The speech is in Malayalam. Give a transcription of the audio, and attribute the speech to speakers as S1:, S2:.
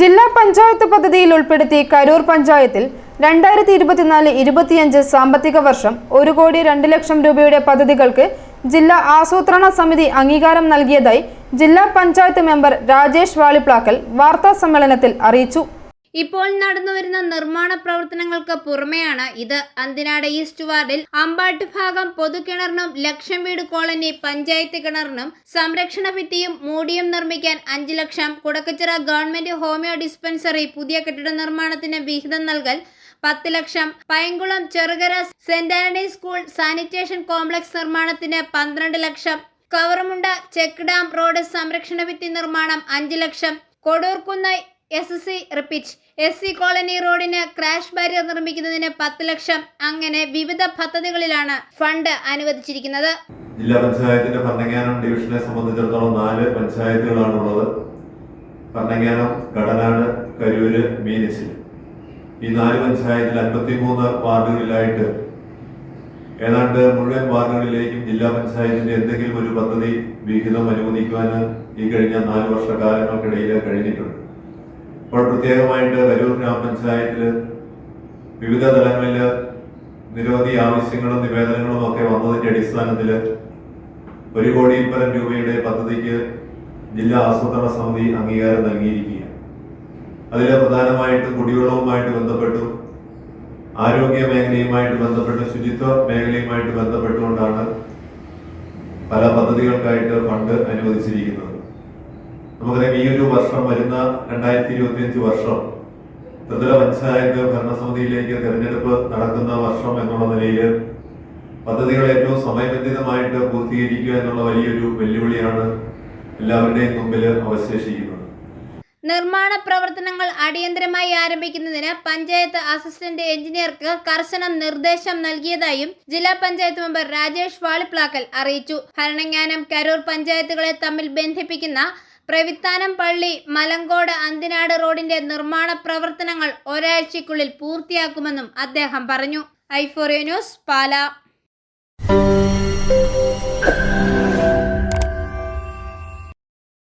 S1: ജില്ലാ പഞ്ചായത്ത് പദ്ധതിയിൽ ഉൾപ്പെടുത്തി കരൂർ പഞ്ചായത്തിൽ രണ്ടായിരത്തി ഇരുപത്തിനാല് ഇരുപത്തിയഞ്ച് സാമ്പത്തിക വർഷം ഒരു കോടി രണ്ട് ലക്ഷം രൂപയുടെ പദ്ധതികൾക്ക് ജില്ലാ ആസൂത്രണ സമിതി അംഗീകാരം നൽകിയതായി ജില്ലാ പഞ്ചായത്ത് മെമ്പർ രാജേഷ് വാളിപ്ലാക്കൽ വാർത്താ സമ്മേളനത്തിൽ അറിയിച്ചു.
S2: ഇപ്പോൾ നടന്നുവരുന്ന നിർമ്മാണ പ്രവർത്തനങ്ങൾക്ക് പുറമെയാണ് ഇത്. അന്തിനാട് ഈസ്റ്റ് വാർഡിൽ അമ്പാട്ട് ഭാഗം പൊതുകിണറിനും ലക്ഷം വീട് കോളനി പഞ്ചായത്ത് കിണറിനും സംരക്ഷണ ഭിത്തിയും മൂടിയും നിർമ്മിക്കാൻ അഞ്ച് ലക്ഷം. കുടക്കച്ചിറ ഗവൺമെന്റ് ഹോമിയോ ഡിസ്പെൻസറി പുതിയ കെട്ടിട നിർമ്മാണത്തിന് വിഹിതം നൽകൽ പത്ത് ലക്ഷം. Payankulam Cherukara saint Antony school sanitation complex നിർമ്മാണത്തിന് പന്ത്രണ്ട് ലക്ഷം. കവറമുണ്ട ചെക്ക് ഡാം റോഡ് സംരക്ഷണ ഭിത്തി നിർമ്മാണം അഞ്ച് ലക്ഷം. Kodoorkkunnu S C repeat S C colony റോഡിന് ക്രാഷ് ബാരിയർ നിർമ്മിക്കുന്നതിന് പത്ത് ലക്ഷം. അങ്ങനെ വിവിധ പദ്ധതികളിലാണ് ഫണ്ട് അനുവദിച്ചിരിക്കുന്നത്.
S3: ജില്ലാ പഞ്ചായത്തിന്റെ ഭരണങ്ങാനം ഡിവിഷനെ സംബന്ധിച്ചിടത്തോളം നാല് പഞ്ചായത്തുകളാണ് ഉള്ളത് ഭരണങ്ങാനം കടനാട് കരൂര് മീനച്ചിൽ. ഈ നാല് പഞ്ചായത്തിൽ അൻപത്തിമൂന്ന് വാർഡുകളിലായിട്ട് ഏതാണ്ട് മുഴുവൻ വാർഡുകളിലേക്കും ജില്ലാ പഞ്ചായത്തിന്റെ എന്തെങ്കിലും ഒരു പദ്ധതി വിഹിതം അനുവദിക്കുവാൻ ഈ കഴിഞ്ഞ നാല് വർഷ കാലങ്ങൾക്കിടയിൽ കഴിഞ്ഞിട്ടുണ്ട്. അപ്പോൾ പ്രത്യേകമായിട്ട് വരൂർ ഗ്രാമപഞ്ചായത്തിൽ വിവിധ തലങ്ങളിൽ നിരവധി ആവശ്യങ്ങളും നിവേദനങ്ങളും ഒക്കെ വന്നതിന്റെ അടിസ്ഥാനത്തിൽ ഒരു കോടി പരം രൂപയുടെ പദ്ധതിക്ക് ജില്ലാ ആസൂത്രണ സമിതി അംഗീകാരം നൽകിയിരിക്കുകയാണ്. അതിൽ പ്രധാനമായിട്ടും കുടിവെള്ളവുമായിട്ട് ബന്ധപ്പെട്ടും ആരോഗ്യ മേഖലയുമായിട്ട് ബന്ധപ്പെട്ട് ശുചിത്വ മേഖലയുമായിട്ട് ബന്ധപ്പെട്ടുകൊണ്ടാണ് പല പദ്ധതികൾക്കായിട്ട് ഫണ്ട് അനുവദിച്ചിരിക്കുന്നത്. നമുക്കറിയാം ഈ ഒരു വർഷം വരുന്ന രണ്ടായിരത്തി ഇരുപത്തി അഞ്ച് വർഷം ത്രിതല പഞ്ചായത്ത് ഭരണസമിതിയിലേക്ക് തെരഞ്ഞെടുപ്പ് നടക്കുന്ന വർഷം എന്നുള്ള നിലയിൽ പദ്ധതികൾ ഏറ്റവും സമയബന്ധിതമായിട്ട് പൂർത്തീകരിക്കുക എന്നുള്ള വലിയൊരു വെല്ലുവിളിയാണ് എല്ലാവരുടെയും മുമ്പിൽ അവശേഷിക്കുന്നത്.
S2: നിർമ്മാണ പ്രവർത്തനങ്ങൾ അടിയന്തരമായി ആരംഭിക്കുന്നതിന് പഞ്ചായത്ത് അസിസ്റ്റന്റ് എഞ്ചിനീയർക്ക് കർശന നിർദ്ദേശം നൽകിയതായും ജില്ലാ പഞ്ചായത്ത് മെമ്പർ രാജേഷ് വാളിപ്ലാക്കൽ അറിയിച്ചു. ഭരണങ്ങാനം കരൂർ പഞ്ചായത്തുകളെ തമ്മിൽ ബന്ധിപ്പിക്കുന്ന പ്രവിത്താനം പള്ളി മലങ്കോട് അന്തിനാട് റോഡിന്റെ നിർമ്മാണ പ്രവർത്തനങ്ങൾ ഒരാഴ്ചയ്ക്കുള്ളിൽ പൂർത്തിയാക്കുമെന്നും അദ്ദേഹം പറഞ്ഞു. ഐഫോറിയോ ന്യൂസ് പാല.